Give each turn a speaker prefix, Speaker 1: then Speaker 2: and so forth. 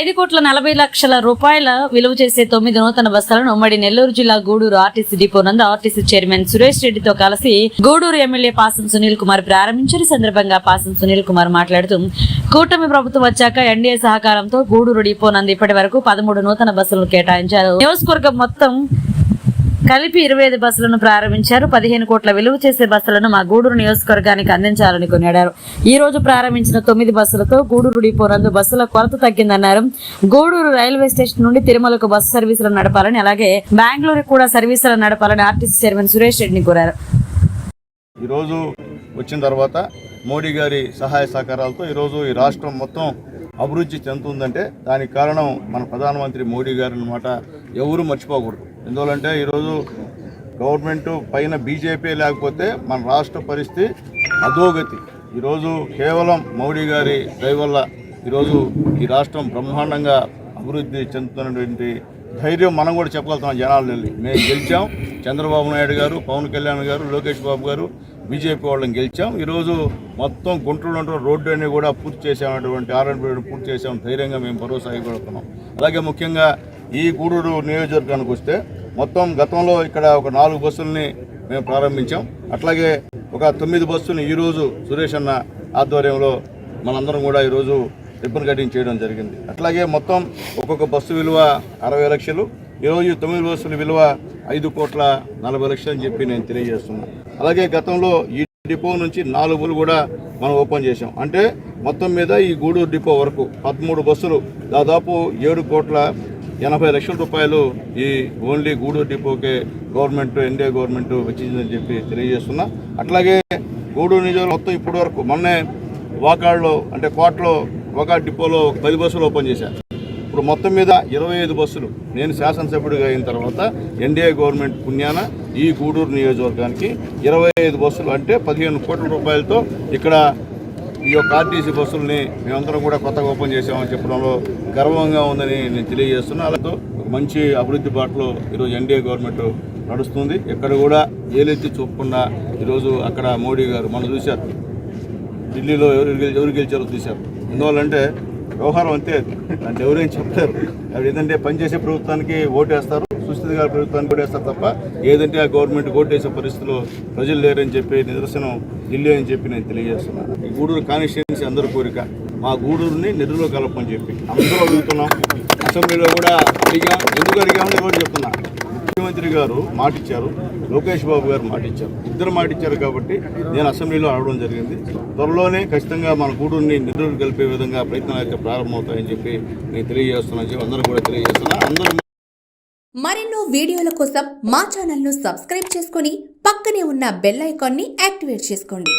Speaker 1: ఐదు కోట్ల నలభై లక్షల రూపాయల విలువ చేసే తొమ్మిది నూతన బస్సులను ఉమ్మడి నెల్లూరు జిల్లా గూడూరు ఆర్టీసీ డిపో నందు ఆర్టీసీ చైర్మన్ సురేష్ రెడ్డితో కలిసి గూడూరు ఎమ్మెల్యే పాసం సునీల్ కుమార్ ప్రారంభించిన సందర్భంగా పాసం సునీల్ కుమార్ మాట్లాడుతూ కూటమి ప్రభుత్వం వచ్చాక ఎన్డీఏ సహకారంతో గూడూరు డిపో నందు ఇప్పటి వరకు పదమూడు నూతన బస్సులను కేటాయించారు నియోజకవర్గం మొత్తం కలిపి ఇరవై ఐదు బస్సులను ప్రారంభించారు పదిహేను కోట్ల విలువ చేసే బస్సులను మా గూడూరు నియోజకవర్గానికి అందించాలని కొనియాడారు ఈ రోజు ప్రారంభించిన తొమ్మిది బస్సులతో గూడూరు డిపో నందు బస్సుల కొరత తగ్గిందన్నారు గూడూరు రైల్వే స్టేషన్ నుండి తిరుమలకు బస్సు సర్వీసులను నడపాలని అలాగే బెంగళూరు కూడా సర్వీసులు నడపాలని ఆర్టీసీ చైర్మన్ సురేష్ రెడ్డిని కోరారు
Speaker 2: ఈరోజు వచ్చిన తర్వాత మోడీ గారి సహాయ సహకారాలతో ఈరోజు ఈ రాష్ట్రం మొత్తం అభివృద్ధి చెందుతుందంటే దానికి కారణం మన ప్రధానమంత్రి మోడీ గారు అనమాట ఎవరు మర్చిపోకూడదు ఎందువలంటే ఈరోజు గవర్నమెంట్ పైన బీజేపీ లేకపోతే మన రాష్ట్ర పరిస్థితి అధోగతి ఈరోజు కేవలం మోడీ గారి దయ వల్ల ఈరోజు ఈ రాష్ట్రం బ్రహ్మాండంగా అభివృద్ధి చెందుతున్నటువంటి ధైర్యం మనం కూడా చెప్పగలుగుతాం జనాలు వెళ్ళి మేము గెలిచాం చంద్రబాబు నాయుడు గారు పవన్ కళ్యాణ్ గారు లోకేష్ బాబు గారు బీజేపీ వాళ్ళని గెలిచాం ఈరోజు మొత్తం గుంటూరులో రోడ్డు అన్ని కూడా పూర్తి చేసామటువంటి ఆర్ఎన్ పూర్తి చేసాం ధైర్యంగా మేము భరోసా ఇవ్వగలుగుతున్నాం అలాగే ముఖ్యంగా ఈ గూడూరు నియోజకవర్గానికి వస్తే మొత్తం గతంలో ఇక్కడ ఒక నాలుగు బస్సుల్ని మేము ప్రారంభించాం అట్లాగే ఒక తొమ్మిది బస్సుని ఈరోజు సురేష్ అన్న ఆధ్వర్యంలో మనందరం కూడా ఈరోజు రిబ్బన్ కటింగ్ చేయడం జరిగింది అట్లాగే మొత్తం ఒక్కొక్క బస్సు విలువ అరవై లక్షలు ఈరోజు తొమ్మిది బస్సుల విలువ ఐదు కోట్ల నలభై లక్షలు అని చెప్పి నేను తెలియజేస్తున్నాను అలాగే గతంలో ఈ డిపో నుంచి నాలుగు కూడా మనం ఓపెన్ చేసాం అంటే మొత్తం మీద ఈ గూడూరు డిపో వరకు పదమూడు బస్సులు దాదాపు ఏడు కోట్ల ఎనభై లక్షల రూపాయలు ఈ ఓన్లీ గూడూరు డిపోకే గవర్నమెంట్ ఎన్డీఏ గవర్నమెంట్ వచ్చిందని చెప్పి తెలియజేస్తున్నా అట్లాగే గూడూరు నియోజకవర్గం మొత్తం ఇప్పటి వరకు మొన్నే వాకాడ్లో అంటే కోటలో ఒక డిపోలో ఒక పది బస్సులు ఓపెన్ చేశారు ఇప్పుడు మొత్తం మీద ఇరవై ఐదు బస్సులు నేను శాసనసభ్యుడిగా అయిన తర్వాత ఎన్డీఏ గవర్నమెంట్ పుణ్యాన ఈ గూడూరు నియోజకవర్గానికి ఇరవై ఐదు బస్సులు అంటే పదిహేను కోట్ల రూపాయలతో ఇక్కడ ఈ యొక్క ఆర్టీసీ బస్సులని మేమందరం కూడా కొత్తగా ఓపెన్ చేసామని చెప్పడంలో గర్వంగా ఉందని నేను తెలియజేస్తున్నా అలాగే మంచి అభివృద్ధి బాటలో ఈరోజు ఎన్డీఏ గవర్నమెంట్ నడుస్తుంది ఎక్కడ కూడా ఏలెత్తి చూపకుండా ఈరోజు అక్కడ మోడీ గారు మనం చూశారు ఢిల్లీలో ఎవరు ఎవరు గెలిచారో చూశారు ఎందువల్లంటే వ్యవహారం అంతే అంటే ఎవరేం చెప్తారు అవి ఏదంటే పనిచేసే ప్రభుత్వానికి ఓటేస్తారు సుస్థితి గారి ప్రభుత్వానికి వేస్తారు తప్ప ఏదంటే ఆ గవర్నమెంట్ ఓటేసే పరిస్థితిలో ప్రజలు లేరని చెప్పి నిదర్శనం ఢిల్లీ అని చెప్పి నేను తెలియజేస్తున్నాను ఈ గూడూరు కాన్స్టిట్యున్సీ అందరి కోరిక మా గూడూరుని నిధుల్లో కలపని చెప్పి అందరూ అడుగుతున్నాం అసెంబ్లీలో కూడా అడిగా ఎందుకు అడిగామని కూడా చెప్తున్నాను ముఖ్యమంత్రి గారు మాటిచ్చారు లోకేష్ బాబు గారు మాటిచ్చారు ఇద్దరు మాటిచ్చారు కాబట్టి నేను అసెంబ్లీలో ఆడడం జరిగింది త్వరలోనే ఖచ్చితంగా మన గూడూరుని నిధులు కలిపే విధంగా ప్రయత్నాలు అయితే ప్రారంభమవుతాయని చెప్పి నేను తెలియజేస్తున్నాను చెప్పి అందరూ కూడా తెలియజేస్తున్నా అందరూ
Speaker 1: మరెన్నో వీడియోల కోసం మా ఛానల్ను సబ్స్క్రైబ్ చేసుకుని పక్కనే ఉన్న బెల్ ఐకాన్ని యాక్టివేట్ చేసుకోండి